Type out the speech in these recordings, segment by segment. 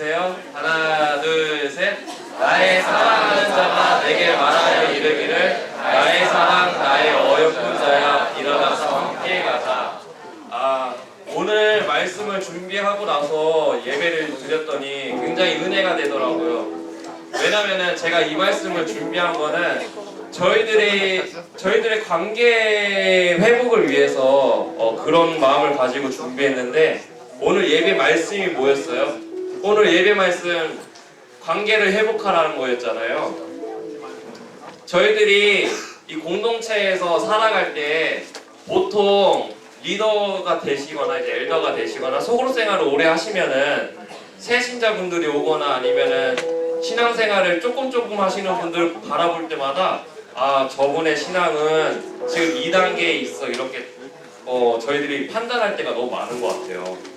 불러주세요. 하나, 둘, 셋. 나의 사랑하는 자가 내게 말하여 이르기를 나의 사랑, 나의 어여쁜 자야 일어나서 함께 가자. 아, 오늘 말씀을 준비하고 나서 예배를 드렸더니 굉장히 은혜가 되더라고요. 왜냐면은 제가 이 말씀을 준비한 거는 저희들의 저희들의 관계 회복을 위해서 어, 그런 마음을 가지고 준비했는데 오늘 예배 말씀이 뭐였어요? 오늘 예배 말씀 관계를 회복하라는 거였잖아요. 저희들이 이 공동체에서 살아갈 때 보통 리더가 되시거나 이제 엘더가 되시거나 속으로 생활을 오래 하시면은 새 신자분들이 오거나 아니면은 신앙생활을 조금 조금 하시는 분들 바라볼 때마다 아 저분의 신앙은 지금 2단계에 있어 이렇게 어 저희들이 판단할 때가 너무 많은 것 같아요.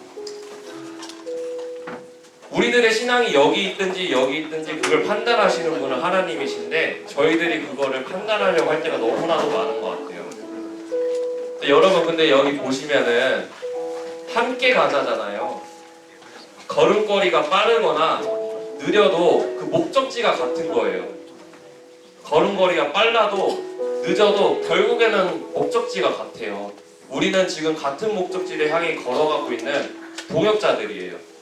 우리들의 신앙이 여기 있든지 여기 있든지 그걸 판단하시는 분은 하나님이신데 저희들이 그거를 판단하려고 할 때가 너무나도 많은 것 같아요. 근데 여러분 근데 여기 보시면은 함께 가자잖아요. 걸음걸이가 빠르거나 느려도 그 목적지가 같은 거예요. 걸음걸이가 빨라도 늦어도 결국에는 목적지가 같아요. 우리는 지금 같은 목적지를 향해 걸어가고 있는 동역자들이에요.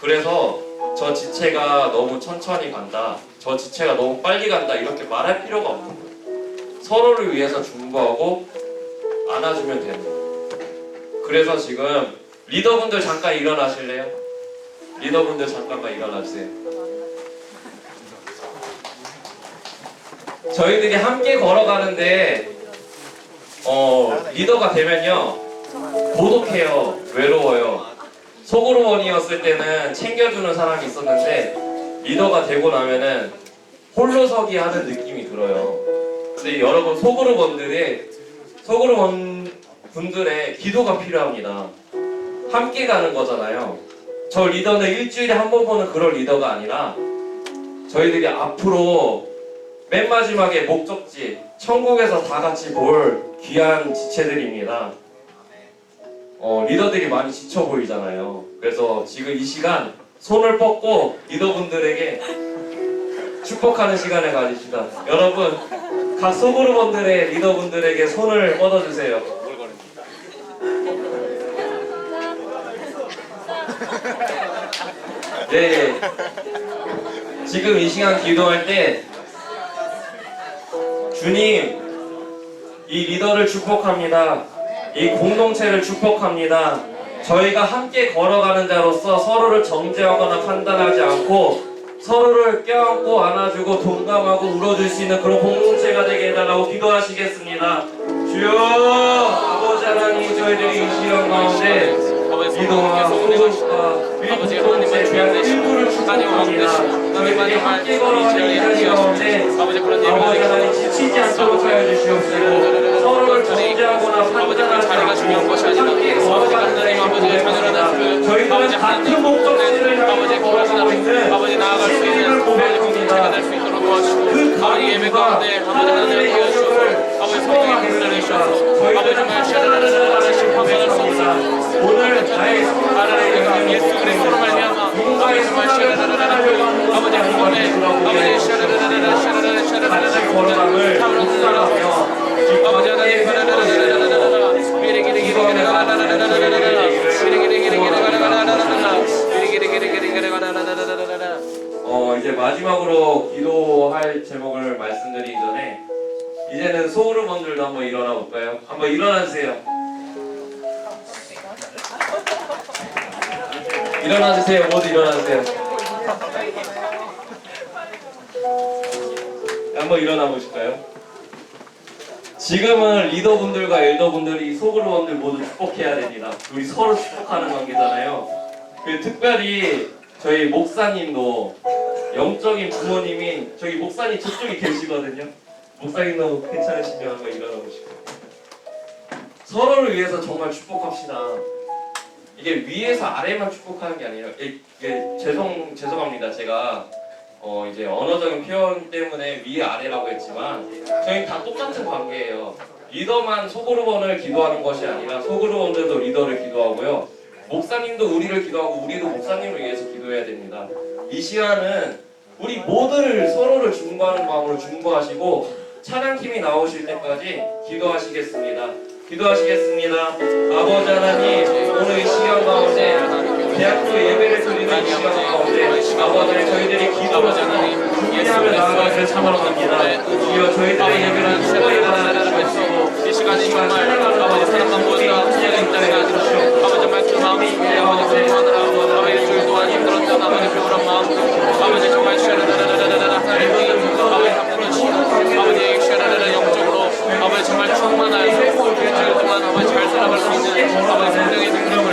그래서 저 지체가 너무 천천히 간다, 저 지체가 너무 빨리 간다 이렇게 말할 필요가 없는 거예요. 서로를 위해서 중보하고 안아주면 되는 거예요. 그래서 지금 리더분들 잠깐 일어나실래요? 리더분들 잠깐만 일어나주세요. 저희들이 함께 걸어가는데 어, 리더가 되면요 고독해요, 외로워요. 속으로 원이었을 때는 챙겨주는 사람이 있었는데 리더가 되고 나면은 홀로서기 하는 느낌이 들어요. 근데 여러분 속으로 원들의 속으로 원 분들의 기도가 필요합니다. 함께 가는 거잖아요. 저 리더는 일주일에 한 번 보는 그런 리더가 아니라 저희들이 앞으로 맨 마지막에 목적지 천국에서 다 같이 볼 귀한 지체들입니다. 어, 리더들이 많이 지쳐 보이잖아요. 그래서 지금 이 시간 손을 뻗고 리더분들에게 축복하는 시간을 가집시다. 여러분 각 소그룹원들의 리더분들에게 손을 뻗어주세요. 네. 지금 이 시간 기도할 때 주님 이 리더를 축복합니다. 이 공동체를 축복합니다. 저희가 함께 걸어가는 자로서 서로를 정죄하거나 판단하지 않고 서로를 껴안고 안아주고 동감하고 울어줄 수 있는 그런 공동체가 되게 해달라고 기도하시겠습니다. 주여 아버지 하나님 저희들이 이 시간 가운데 이동과 소속과 일부를 축복합니다. 저희들이 함께 걸어가는 이 자리 가운데 아버지 하나님 지치지 않도록 하여 주시옵시고 서 중요한 것이 아니라 걸어가는 자리 아버지의 자녀라는 그 아버지 같은 목적지를 아버지 걸어가고 있는 아버지 나아갈 수 있는 고백합니다. 공동체가 될 수 있도록 도와주시고 그 아버지 예배 가운데 아버지 하나님을 도와주셔서 아버지 성령의 힘을 주셔서 아버지 정말 사랑을 심 마지막으로 기도할 제목을 말씀드리기 전에 이제는 소울원들도 한번 일어나 볼까요? 한번 일어나 주세요. 일어나 주세요. 모두 일어나 주세요. 한번 일어나 보실까요? 지금은 리더분들과 엘더분들이 소그룹원들 모두 축복해야 됩니다. 우리 서로 축복하는 관계잖아요. 그 특별히 저희 목사님도 영적인 부모님인 저기 목사님 저쪽에 계시거든요. 목사님도 괜찮으시면 한번 일어나 보시고 서로를 위해서 정말 축복합시다. 이게 위에서 아래만 축복하는 게 아니라 이게, 이게 죄송 죄송합니다. 제가 어 이제 언어적인 표현 때문에 위 아래라고 했지만 저희 다 똑같은 관계예요. 리더만 소그룹원을 기도하는 것이 아니라 소그룹원들도 리더를 기도하고요. 목사님도 우리를 기도하고 우리도 목사님을 위해서 기도해야 됩니다. 이 시간은 우리 모두를 서로를 중보하는 마음으로 중보하시고 찬양팀이 나오실 때까지 기도하시겠습니다. 기도하시겠습니다. 아버지 하나님 오늘 이 시간 가운데 대학교 예배를 드리는 이 시간 가운데 아버지 저희들이 기도로 준비하며 나아가길 참원합니다. 주여 저희들의 예배는 수고에 나아가시고 이 시간이 정말 아버지 땅에 아시고 아버지 정말 그 마음 속에 아버지 공부하느라 아버지 주일 동안 힘들었던 아버지 피곤한 마음. 아버지 정말 샤라라라라라라 하나님이 아버지 앞으로 주시고 아버지 샤라라라 영적으로 아버지 정말 충만하여서 일주일 동안 아버지 잘 살아갈 수 있는 아버지 성령의 능력